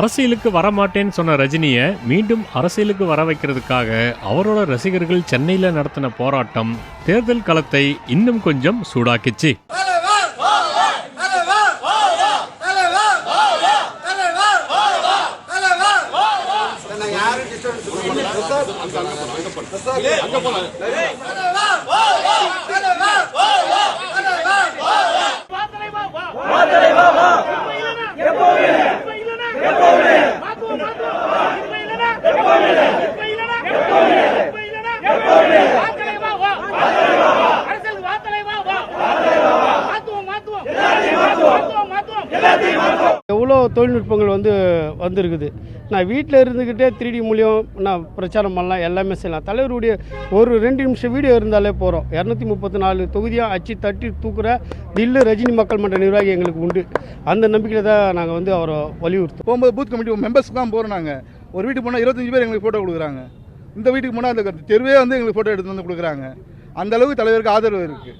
அரசியலுக்கு வரமாட்டேன்னு சொன்ன ரஜினியை மீண்டும் அரசியலுக்கு வர வைக்கிறதுக்காக அவரோட ரசிகர்கள் சென்னையில் நடத்தின போராட்டம் தேர்தல் களத்தை இன்னும் கொஞ்சம் சூடாக்கிச்சு எவ்வளோ தொழில்நுட்பங்கள் வந்து வந்திருக்குது. நான் வீட்டில் இருந்துக்கிட்டே த்ரீடி மூலியம் நான் பிரச்சாரம் பண்ணலாம் எல்லாமே செய்யலாம். தலைவருடைய ஒரு ரெண்டு நிமிஷம் வீடியோ இருந்தாலே போகிறோம் இரநூத்தி முப்பத்தி நாலு தொகுதியாக அச்சு தட்டி தூக்குற தில்லு ரஜினி மக்கள் மன்ற நிர்வாகி எங்களுக்கு உண்டு. அந்த நம்பிக்கையில் தான் நாங்கள் வந்து அவரை வலியுறுத்தோம் போகும்போது பூத் கமிட்டி மெம்பர்ஸ்க்கு தான் போகிறோம் நாங்கள் ஒரு வீட்டுக்கு போனால் இருபத்தஞ்சு பேர் எங்களுக்கு ஃபோட்டோ கொடுக்குறாங்க. இந்த வீட்டுக்கு போனால் அந்த தெருவே வந்து எங்களுக்கு ஃபோட்டோ எடுத்து வந்து கொடுக்குறாங்க. அந்தளவுக்கு தலைவருக்கு ஆதரவு இருக்குது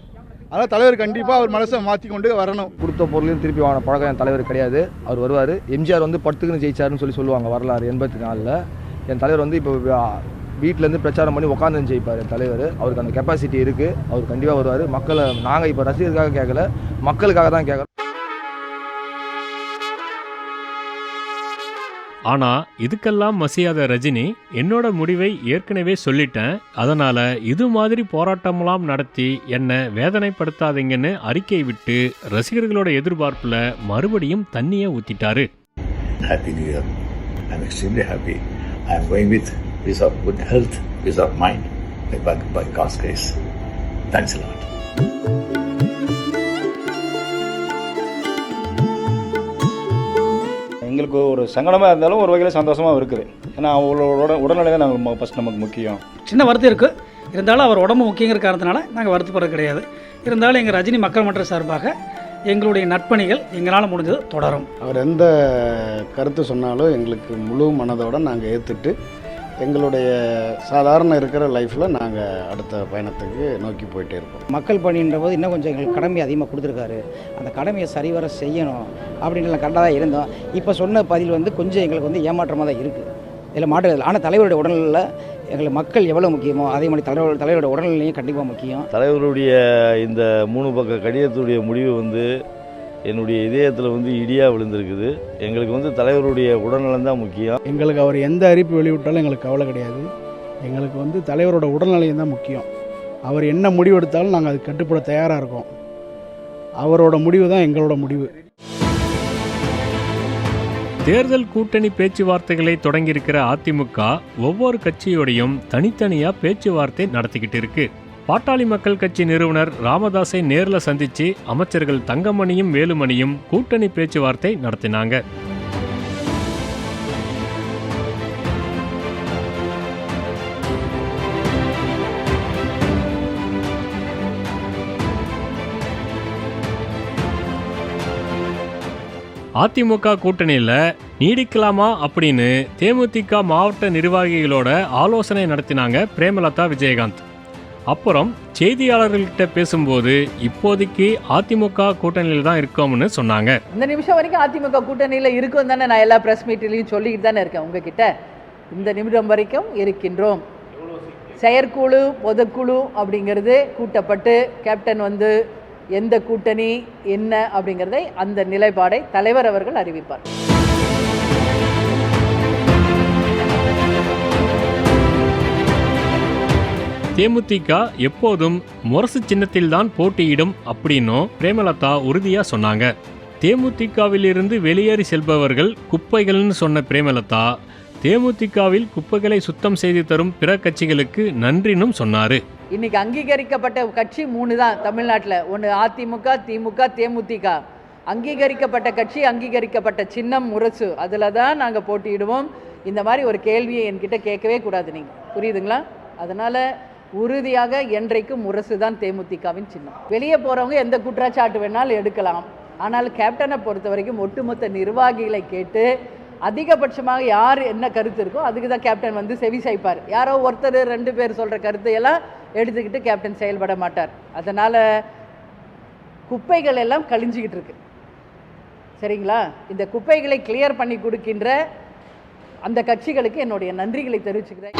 அதனால் தலைவர் கண்டிப்பாக அவர் மனசை மாற்றி கொண்டு வரணும். கொடுத்த பொருளையும் திருப்பி வாங்கின பழக்கம் என் தலைவர் கிடையாது. அவர் வருவார். எம்ஜிஆர் வந்து படுத்துக்குன்னு ஜெயிச்சாருன்னு சொல்லி சொல்லுவாங்க வரலாறு எண்பத்தி நாலில் என் தலைவர் வந்து இப்போ வீட்டிலேருந்து பிரச்சாரம் பண்ணி உட்காந்து ஜெயிப்பார் என் தலைவர். அவருக்கு அந்த கெப்பாசிட்டி இருக்குது அவர் கண்டிப்பாக வருவார். மக்களை நாங்கள் இப்போ ரசிகருக்காக கேட்கல மக்களுக்காக தான் கேட்குறோம் ஆனா இதுக்கெல்லாம் மசியாத ரஜினி என்னோட முடிவை ஏற்கனவே சொல்லிட்டேன் அதனால இது மாதிரி போராட்டமெல்லாம் நடத்தி என்னை வேதனைப்படுத்தாதீங்கன்னு அறிக்கை விட்டு ரசிகர்களோட எதிர்பார்ப்புல மறுபடியும் தண்ணியை ஊத்திட்டாரு Happy New Year. I'm extremely happy. I'm going with peace of good health, peace of mind, by, by God's grace. Thanks a lot. எங்களுக்கு ஒரு சங்கடமாக இருந்தாலும் ஒரு வகையில் சந்தோஷமாக இருக்குது. ஏன்னா அவங்களோட உடல்நிலை தான் நாங்கள் ஃபஸ்ட் நமக்கு முக்கியம். சின்ன வருத்தம் இருக்குது இருந்தாலும் அவர் உடம்பு முக்கியங்கிற காரணத்தினால நாங்கள் வருத்தப்படுறது கிடையாது. இருந்தாலும் எங்கள் ரஜினி மக்கள் மன்ற சார்பாக எங்களுடைய நட்பணிகள் எங்களால் முடிஞ்சது தொடரும். அவர் எந்த கருத்து சொன்னாலும் எங்களுக்கு முழு மனதோடு நாங்கள் ஏற்றுட்டு எங்களுடைய சாதாரண இருக்கிற லைஃப்பில் நாங்கள் அடுத்த பயணத்துக்கு நோக்கி போயிட்டே இருப்போம். மக்கள் பணின்ற போது இன்னும் கொஞ்சம் எங்களுக்கு கடமை அதிகமாக கொடுத்துருக்காரு. அந்த கடமையை சரிவர செய்யணும் அப்படின்ற கரெக்டாக தான் இருந்தோம். இப்போ சொன்ன பதில் வந்து கொஞ்சம் எங்களுக்கு வந்து ஏமாற்றமாக தான் இருக்குது இதில் மாற்றம் ஆனால் தலைவருடைய உடல்நிலையில் எங்களுக்கு மக்கள் எவ்வளோ முக்கியமோ அதே மாதிரி தலைவர் தலைவரோட உடல்நிலையும் கண்டிப்பாக முக்கியம். தலைவருடைய இந்த மூணு பக்க கடிதத்துடைய முடிவு வந்து என்னுடைய இதயத்தில் வந்து இடியாக விழுந்திருக்குது. எங்களுக்கு வந்து தலைவருடைய உடல்நலம் தான் முக்கியம். எங்களுக்கு அவர் எந்த அறிவிப்பு வெளியிட்டாலும் எங்களுக்கு கவலை கிடையாது. எங்களுக்கு வந்து தலைவரோட உடல்நிலையம் தான் முக்கியம். அவர் என்ன முடிவு எடுத்தாலும் நாங்கள் அதுக்கு கட்டுப்பட தயாராக இருக்கோம். அவரோட முடிவு தான் எங்களோட முடிவு. தேர்தல் கூட்டணி பேச்சுவார்த்தைகளை தொடங்கியிருக்கிற அதிமுக ஒவ்வொரு கட்சியோடையும் தனித்தனியா பேச்சுவார்த்தை நடத்திக்கிட்டு இருக்கு. பாட்டாளி மக்கள் கட்சி நிறுவனர் ராமதாஸை நேரில் சந்தித்து அமைச்சர்கள் தங்கமணியும் வேலுமணியும் கூட்டணி பேச்சுவார்த்தை நடத்தினாங்க. அதிமுக கூட்டணியில் நீடிக்கலாமா அப்படின்னு தேமுதிக மாவட்ட நிர்வாகிகளோட ஆலோசனை நடத்தினாங்க பிரேமலதா விஜயகாந்த். அப்புறம் செய்தியாளர்கள்கிட்ட பேசும்போது இப்போதைக்கு அதிமுக கூட்டணியில் தான் இருக்கோம்னு சொன்னாங்க. இந்த நிமிஷம் வரைக்கும் அதிமுக கூட்டணியில் இருக்கும் தானே நான் எல்லா ப்ரெஸ் மீட்டிலையும் சொல்லிக்கிட்டு தானே இருக்கேன் உங்ககிட்ட. இந்த நிமிடம் வரைக்கும் இருக்கின்றோம். செயற்குழு பொதுக்குழு அப்படிங்கிறது கூட்டப்பட்டு கேப்டன் வந்து எந்த கூட்டணி என்ன அப்படிங்கிறதை அந்த நிலைப்பாடை தலைவர் அவர்கள் அறிவிப்பார். தேமுதிக எப்போதும் முரசு சின்னத்தில்தான் போட்டியிடும் அப்படின்னும் பிரேமலதா உறுதியா சொன்னாங்க. தேமுதிகவிலிருந்து வெளியேறி செல்பவர்கள் குப்பைகள்னு சொன்ன பிரேமலதா தேமுதிகவில் குப்பைகளை சுத்தம் செய்து தரும் பிற கட்சிகளுக்கு நன்றினும் சொன்னாரு. இன்னைக்கு அங்கீகரிக்கப்பட்ட கட்சி மூணு தான் தமிழ்நாட்டில். ஒன்று அதிமுக திமுக தேமுதிக. அங்கீகரிக்கப்பட்ட கட்சி அங்கீகரிக்கப்பட்ட சின்னம் முரசு. அதில் தான் நாங்கள் போட்டியிடுவோம். இந்த மாதிரி ஒரு கேள்வியை என்கிட்ட கேட்கவே கூடாது நீங்கள் புரியுதுங்களா? அதனால் உறுதியாக என்றைக்கும் முரசு தான் தேமுதிகவின் சின்னம். வெளியே போகிறவங்க எந்த குற்றச்சாட்டு வேணாலும் எடுக்கலாம். ஆனால் கேப்டனை பொறுத்த வரைக்கும் ஒட்டுமொத்த நிர்வாகிகளை கேட்டு அதிகபட்சமாக யார் என்ன கருத்து இருக்கோ அதுக்கு தான் கேப்டன் வந்து செவி சாய்ப்பார். யாரோ ஒருத்தர் ரெண்டு பேர் சொல்கிற கருத்தையெல்லாம் எடுத்துக்கிட்டு கேப்டன் செயல்பட மாட்டார். அதனால் குப்பைகள் எல்லாம் கழிஞ்சிக்கிட்டு இருக்கு. சரிங்களா? இந்த குப்பைகளை கிளியர் பண்ணி கொடுக்கின்ற அந்த கட்சிகளுக்கு என்னுடைய நன்றிகளை தெரிவிச்சுக்கிறேன்.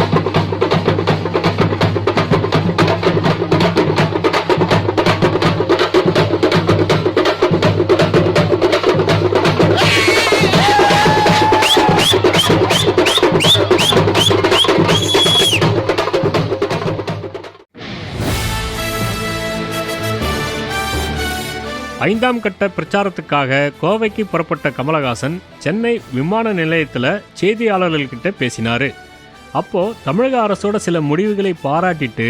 ஐந்தாம் கட்ட பிரச்சாரத்துக்காக கோவைக்கு புறப்பட்ட கமலஹாசன் சென்னை விமான நிலையத்தில் செய்தியாளர்கள்கிட்ட பேசினார். அப்போ தமிழக அரசோட சில முடிவுகளை பாராட்டிட்டு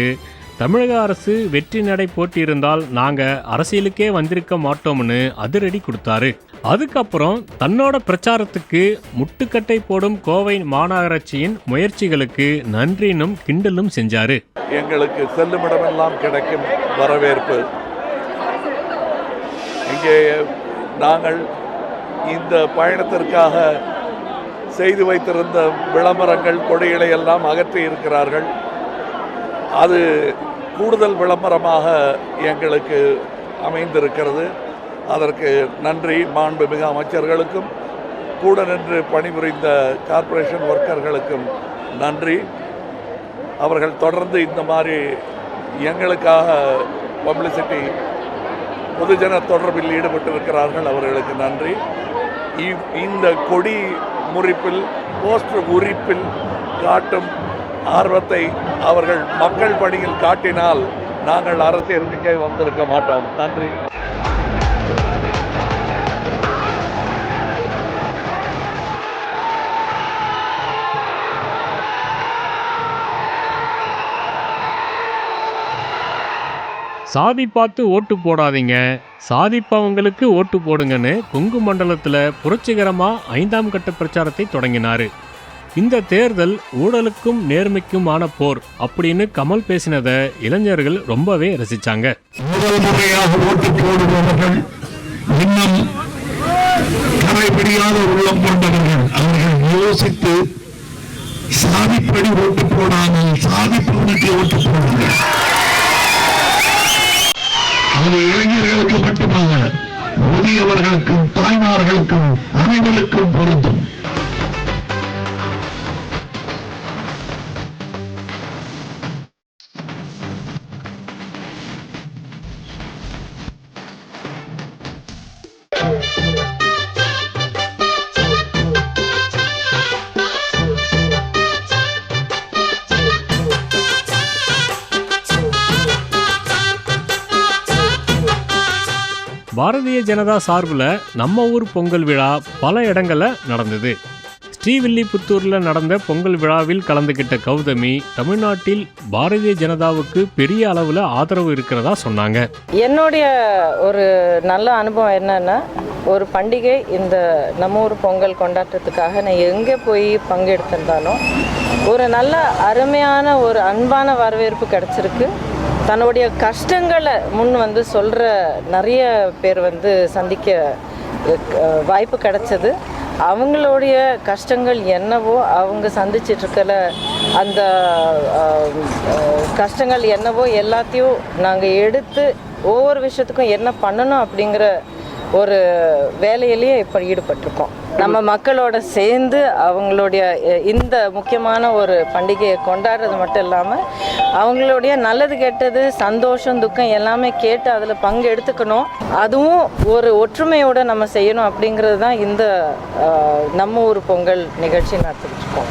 தமிழக அரசு வெற்றி நடை போட்டியிருந்தால் நாங்கள் அரசியலுக்கே வந்திருக்க மாட்டோம்னு அதிரடி கொடுத்தாரு. அதுக்கப்புறம் தன்னோட பிரச்சாரத்துக்கு முட்டுக்கட்டை போடும் கோவை மாநகராட்சியின் முயற்சிகளுக்கு நன்றினும் கிண்டலும் செஞ்சாரு. எங்களுக்கு செல்லுமிடமெல்லாம் கிடைக்கும் வரவேற்பு. இங்கே நாங்கள் இந்த பயணத்திற்காக செய்து வைத்திருந்த விளம்பரங்கள் கொடிகளை எல்லாம் அகற்றி இருக்கிறார்கள். அது கூடுதல் விளம்பரமாக எங்களுக்கு அமைந்திருக்கிறது. அதற்கு நன்றி மாண்புமிகு அமைச்சர்களுக்கும் கூட நின்று பணிபுரிந்த கார்ப்பரேஷன் ஒர்க்கர்களுக்கும் நன்றி. அவர்கள் தொடர்ந்து இந்த மாதிரி எங்களுக்காக பப்ளிசிட்டி பொதுஜன தொடர்பில் ஈடுபட்டிருக்கிறார்கள். அவர்களுக்கு நன்றி. இவ்- இந்த கொடி முறிப்பில் போஸ்டர் உரிப்பில் காட்டும் ஆர்வத்தை அவர்கள் மக்கள் பணியில் காட்டினால் நாங்கள் அரசியலுக்கே வந்திருக்க மாட்டோம். நன்றி. சாதி பார்த்து ஓட்டு போடாதீங்க. சாதிப்பவங்களுக்கு ஓட்டு போடுங்கன்னு கொங்கு மண்டலத்தில் புரட்சிகரமாக ஐந்தாம் கட்ட பிரச்சாரத்தை தொடங்கினார். இந்த தேர்தல் ஊழலுக்கும் நேர்மைக்குமான போர் அப்படின்னு கமல் பேசினதை இளைஞர்கள் ரொம்பவே ரசிச்சாங்க. ஓட்டு உள்ளம் கொண்டவர்கள். அவர்கள் யோசித்து சாதிப்படி ஓட்டு போடாமல் சாதிப்பவனுக்கு ஓட்டு அது இளைஞர்களுக்கு மட்டுமல்ல முதியவர்களுக்கும் தாய்மார்களுக்கும் அனைவருக்கும் பொருந்தும். பாரதிய ஜனதா சார்பில் நம்ம ஊர் பொங்கல் விழா பல இடங்களில் நடந்தது. ஸ்ரீவில்லிபுத்தூரில் நடந்த பொங்கல் விழாவில் கலந்துக்கிட்ட கௌதமி தமிழ்நாட்டில் பாரதிய ஜனதாவுக்கு பெரிய அளவில் ஆதரவு இருக்கிறதா சொன்னாங்க. என்னுடைய ஒரு நல்ல அனுபவம் என்னன்னா ஒரு பண்டிகை இந்த நம்ம ஊர் பொங்கல் கொண்டாட்டத்துக்காக நான் எங்கே போய் பங்கெடுத்திருந்தாலும் ஒரு நல்ல அருமையான ஒரு அன்பான வரவேற்பு கிடச்சிருக்கு. தன்னுடைய கஷ்டங்களை முன் வந்து சொல்கிற நிறைய பேர் வந்து சந்திக்க வாய்ப்பு கிடைச்சது. அவங்களுடைய கஷ்டங்கள் என்னவோ அவங்க சந்திச்சிட்டு இருக்கிற அந்த கஷ்டங்கள் என்னவோ எல்லாத்தையும் நாங்கள் எடுத்து ஒவ்வொரு விஷயத்துக்கும் என்ன பண்ணணும் அப்படிங்கிற ஒரு வேலையிலேயே இப்போ ஈடுபட்டிருக்கோம். நம்ம மக்களோட சேர்ந்து அவங்களுடைய இந்த முக்கியமான ஒரு பண்டிகையை கொண்டாடுறது மட்டும் இல்லாமல் அவங்களுடைய நல்லது கெட்டது சந்தோஷம் துக்கம் எல்லாமே கேட்டு அதில் பங்கு எடுத்துக்கணும். அதுவும் ஒரு ஒற்றுமையோடு நம்ம செய்யணும் அப்படிங்கிறது தான் இந்த நம்ம ஊர் பொங்கல் நிகழ்ச்சி நடத்திட்டு இருக்கோம்.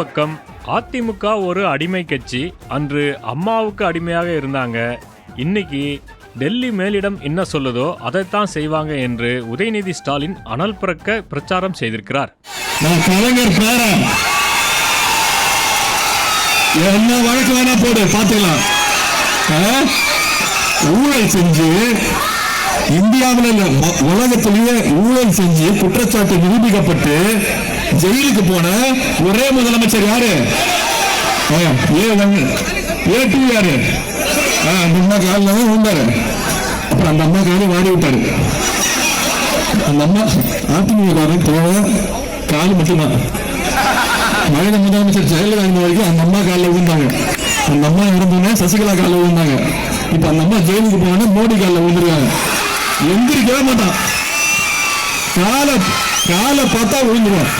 பக்கம் அதிமுக ஒரு அடிமை கட்சி. அன்று அம்மாவுக்கு அடிமையாக இருந்தாங்க. இன்னைக்கு டெல்லி மேலிடம் என்ன சொல்லுதோ அதைத்தான் செய்வாங்க என்று உதயநிதி ஸ்டாலின் அனல் பிறக்க பிரச்சாரம் செய்திருக்கிறார். என்ன வழக்கு வேணா போடு பாத்துக்கலாம் ஊழல் செஞ்சு இந்தியாவில் உலகத்திலேயே ஊழல் செஞ்சு குற்றச்சாட்டு நிரூபிக்கப்பட்டு ஜெயிலுக்கு போன ஒரே முதலமைச்சர் யாரு? ஆ, ஏ ஒன்னு ஏ டூ யாரு? ஆ, அந்த அம்மா காலில் தான் விழுந்தாரு. அப்புறம் அந்த அம்மா காலையும் வாடி விட்டாரு. அந்த அம்மா அதிமுக தேவை கால் மட்டும்தான். மனித முதலமைச்சர் ஜெயலலிதா இருந்த வரைக்கும் அந்த அம்மா காலில் விழுந்தாங்க. அந்த அம்மா இருந்தோன்னே சசிகலா காலில் விழுந்தாங்க. இப்போ அந்த அம்மா ஜெயிலுக்கு போனோன்னா மோடி காலில் விழுந்துருக்காங்க. எந்திரிக்கவே மாட்டான். காலை காலை பார்த்தா விழுந்துடும்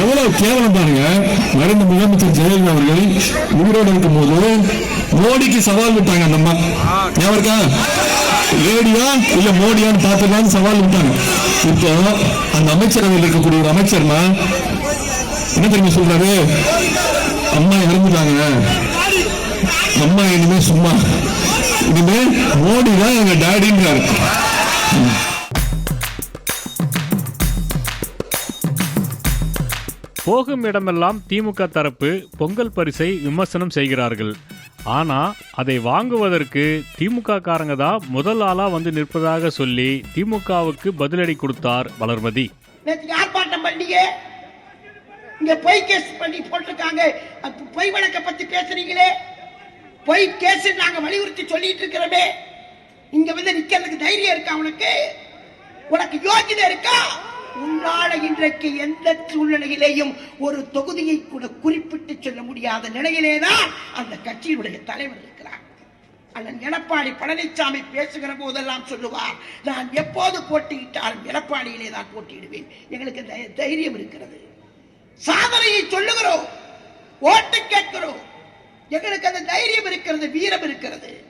எவ்வளவு கேவலம் பாருங்க. மறைந்த முதலமைச்சர் ஜெயலலிதா அவர்கள் உயிரோடு இருக்கும் போது மோடிக்கு சவால் விட்டாங்க அந்த அம்மா. எவருக்கா இருக்கா லேடியா இல்ல மோடியான்னு பார்த்துக்கலாம்னு சவால் விட்டாங்க. இப்போ அந்த அமைச்சரவையில் இருக்கக்கூடிய ஒரு அமைச்சர்னா என்ன தெரியுமா சொல்றாரு? அம்மா இறந்துட்டாங்க. அம்மா இனிமே சும்மா. இனிமே மோடி தான் எங்க டாடின்றாரு. போகும் இடமெல்லாம் திமுக தரப்பு பொங்கல் பரிசை விமர்சனம் செய்கிறார்கள். ஆனா அதை வாங்குவதற்கு திமுக காரங்க தான் முதல் ஆளா வந்து நிற்பதாக சொல்லி திமுகவுக்கு பதிலடி கொடுத்தார் வளர்மதி. ஆர்ப்பாட்டம் பண்ணீங்க இங்க பொய் கேஸ் பண்ணி போட்டிருக்காங்க. பொய் வழக்க பத்தி பேசுறீங்களே? பொய் கேஸ் நாங்க வலியுறுத்தி சொல்லிட்டு இருக்கிறோமே. இங்க வந்து நிக்கிறதுக்கு தைரியம் இருக்கா உனக்கு? உனக்கு யோகிதை இருக்கா? இன்றைக்கு எந்த சூழ்நிலையிலேயும் ஒரு தொகுதியை கூட குறிப்பிட்டு சொல்ல முடியாத நிலையிலேதான் அந்த கட்சியினுடைய தலைவர் இருக்கிறார். அண்ணன் எடப்பாடி பழனிசாமி பேசுகிற போதெல்லாம் சொல்லுவார் நான் எப்போது போட்டியிட்டாலும் எடப்பாடியிலே தான் போட்டியிடுவேன். எங்களுக்கு தை- தைரியம் இருக்கிறது. சாதனையை சொல்லுகிறோம் ஓட்டு கேட்கிறோம். எங்களுக்கு அந்த தைரியம் இருக்கிறது வீரம் இருக்கிறது.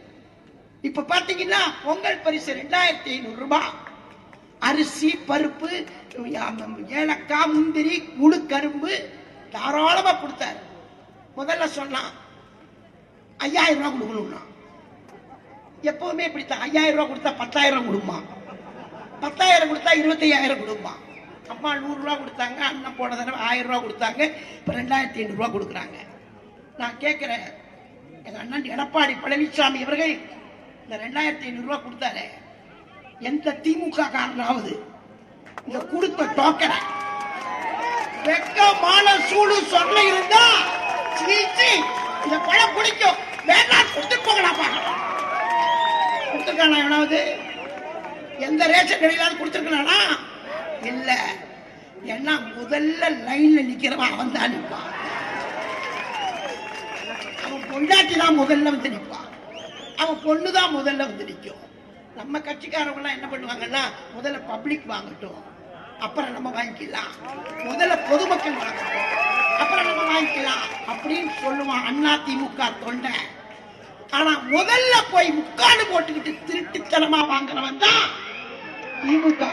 இப்ப பாத்தீங்கன்னா பொங்கல் பரிசு ரெண்டாயிரத்தி ஐநூறு ரூபாய். அரிசி பருப்பு ஏலக்காய் முந்திரி முழு கரும்பு தாராளமா கொடுத்தாரு. முதல்ல சொன்னான் ஐயாயிரம் ரூபா கொடுக்கணும்னா. எப்பவுமே இப்படித்தான் ஐயாயிரம் ரூபா கொடுத்தா பத்தாயிரம் கொடுமா? பத்தாயிரம் கொடுத்தா இருபத்தையாயிரம் கொடுமா? அம்மா நூறு கொடுத்தாங்க அண்ணன் போன தடவை ஆயிரம் ரூபா கொடுத்தாங்க இப்போ ரெண்டாயிரத்தி ஐநூறுரூவா கொடுக்குறாங்க. நான் கேட்கிறேன் எங்க அண்ணன் எடப்பாடி பழனிசாமி இவர்கள் இந்த ரெண்டாயிரத்தி ஐநூறுரூவா கொடுத்தாரே கொடுத்தாரு. எந்த திமுக காரனாவது இந்த கொடுத்த டோக்கனை வெக்கமான சூடு சொல்ல இருந்தா சீச்சி இந்த பழம் பிடிக்கும் வேண்டாம் கொடுத்து போங்கடாப்பா கொடுத்துருக்கானா எவனாவது? எந்த ரேஷன் கடையிலாவது கொடுத்துருக்கானா இல்ல. ஏன்னா முதல்ல லைன்ல நிக்கிறவன் அவன் தான் நிற்பான் அவன் பொண்டாட்டி தான் முதல்ல வந்து நிற்பான் அவன் பொண்ணு தான் முதல்ல வந்து நிற்கும் நம்ம கட்சிக்காரவங்க எல்லாம் என்ன பண்ணுவாங்கன்னா முதல்ல பப்ளிக் வாங்கட்டும். அப்புறம் நம்ம வாங்கிக்கலாம். முதல்ல பொதுமக்கள் வாங்கட்டும். அப்புறம் நம்ம வாங்கிக்கலாம் அப்படின்னு சொல்லுவான் அண்ணா திமுக தொண்டை. ஆனா முதல்ல போய் முக்காடு போட்டுக்கிட்டு திருட்டுத்தனமா வாங்குறவன் தான் திமுக.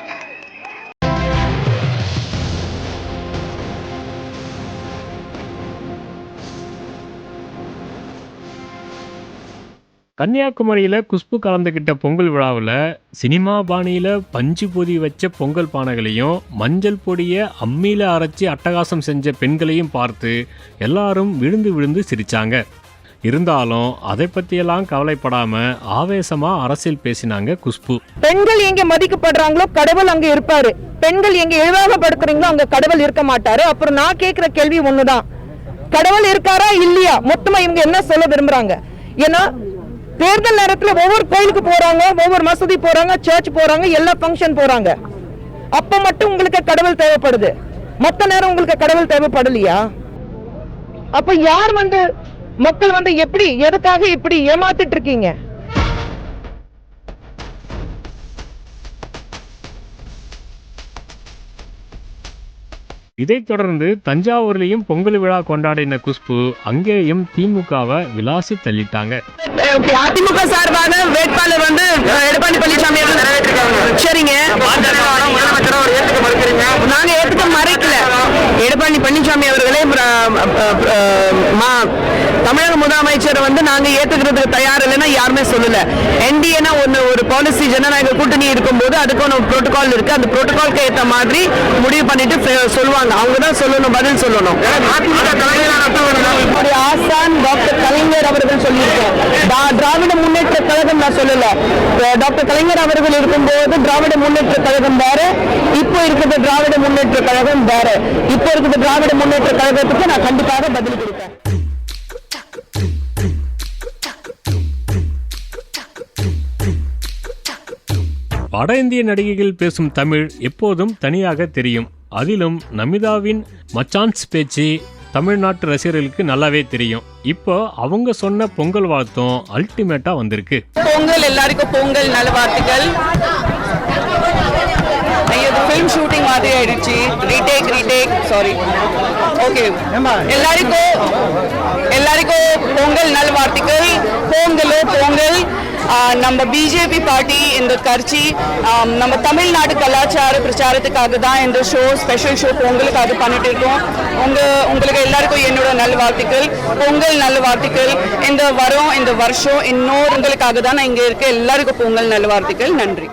கன்னியாகுமரியில் குஷ்பு கலந்துக்கிட்ட பொங்கல் விழாவில் சினிமா பாணியில் பஞ்சு பொதி வச்ச பொங்கல் பானைகளையும் மஞ்சள் பொடியை அம்மியில் அரைச்சி அட்டகாசம் செஞ்ச பெண்களையும் பார்த்து எல்லாரும் விழுந்து விழுந்து சிரித்தாங்க இருந்தாலும் அதை பற்றியெல்லாம் கவலைப்படாமல் ஆவேசமாக அரசியல் பேசினாங்க குஷ்பு. பெண்கள் எங்க மதிக்கப்படுறாங்களோ கடவுள் அங்க இருப்பாரு. பெண்கள் எங்க இழிவாகப்படுத்துறீங்களோ அங்க கடவுள் இருக்க மாட்டாரு. அப்புறம் நான் கேக்குற கேள்வி ஒண்ணுதான். கடவுள் இருக்காரா இல்லையா? மொத்தமா இவங்க என்ன சொல்ல விரும்புறாங்க? ஏன்னா தேர்தல் நேரத்தில் ஒவ்வொரு கோயிலுக்கு போறாங்க ஒவ்வொரு மசூதி போறாங்க சர்ச் போறாங்க எல்லா ஃபங்க்ஷன் போறாங்க. அப்ப மட்டும் உங்களுக்கு கடவுள் தேவைப்படுது. மொத்த நேரம் உங்களுக்கு கடவுள் தேவைப்படலையா? அப்ப யார் வந்து மக்கள் வந்து எப்படி எதுக்காக இப்படி ஏமாத்திட்டு இருக்கீங்க? இதைத் தொடர்ந்து தஞ்சாவூர்லேயும் பொங்கல் விழா கொண்டாடின குஷ்பு அங்கேயும் திமுகவை விலாசி தள்ளிட்டாங்க. அதிமுக சார்பான வேட்பாளர் வந்து எடப்பாடி பழனிசாமி அவர்கள். சரிங்க. நாங்க ஏத்துக்க மறைக்கல. எடப்பாடி பழனிசாமி அவர்களே தமிழக முதலமைச்சர் வந்து நாங்க ஏத்துக்கிறதுக்கு தயார் இல்லைன்னா யாருமே சொல்லல. என்டிஏனா ஒன்னு ஒரு பாலிசி ஜனநாயக கூட்டணி இருக்கும்போது அதுக்கு ஒரு புரோட்டோகால் இருக்கு. அந்த புரோட்டோகால்க்கு ஏத்த மாதிரி முடிவு பண்ணிட்டு சொல்லுவாங்க. அவங்க தான் சொல்லணும் பதில் சொல்லணும். ஆசான் கலைஞர் அவர்கள் சொல்லியிருக்கோம் திராவிட முன்னேற்ற கழகம் நான் சொல்லல. டாக்டர் கலைஞர் அவர்கள் இருக்கும்போது திராவிட முன்னேற்ற கழகம் வேற இப்போ இருக்கிற திராவிட முன்னேற்ற கழகம் வேற. இப்போ இருக்கிற திராவிட முன்னேற்ற கழகத்துக்கு நான் கண்டிப்பாக பதில் கொடுப்பேன். வட இந்திய நடிகைகள் பேசும் தமிழ் எப்போதும் தனியாக தெரியும். அதிலும் நமிதாவின் மச்சான்ஸ் பேச்சு தமிழ்நாட்டு ரசிகர்களுக்கு நல்லாவே தெரியும். இப்போ அவங்க சொன்ன பொங்கல் வாழ்த்தும் அல்டிமேட்டா வந்திருக்கு. பொங்கல் எல்லாருக்கும் பொங்கல் நல்வாழ்த்துக்கள். ஃபிலிம் ஷூட்டிங் மாதிரி ஆயிடுச்சு. ரீடேக் ரீடேக் சாரி ஓகே எல்லாருக்கும் எல்லாருக்கும் பொங்கல் நல்வாழ்த்துக்கள். பொங்கலோ பொங்கல். நம்ம பிஜேபி பார்ட்டி இந்த கட்சி நம்ம தமிழ்நாடு கலாச்சார பிரச்சாரத்துக்காக தான் இந்த ஷோ ஸ்பெஷல் ஷோ பொங்கலுக்காக பண்ணிட்டு இருக்கோம். உங்க உங்களுக்கு எல்லாருக்கும் என்னோட நல்வாழ்த்துக்கள். பொங்கல் நல்வாழ்த்துக்கள். இந்த வரும் இந்த வருஷம் இன்னொரு உங்களுக்காக தான் நான் இங்க இருக்க எல்லாருக்கும் பொங்கல் நல்வாழ்த்துக்கள். நன்றி.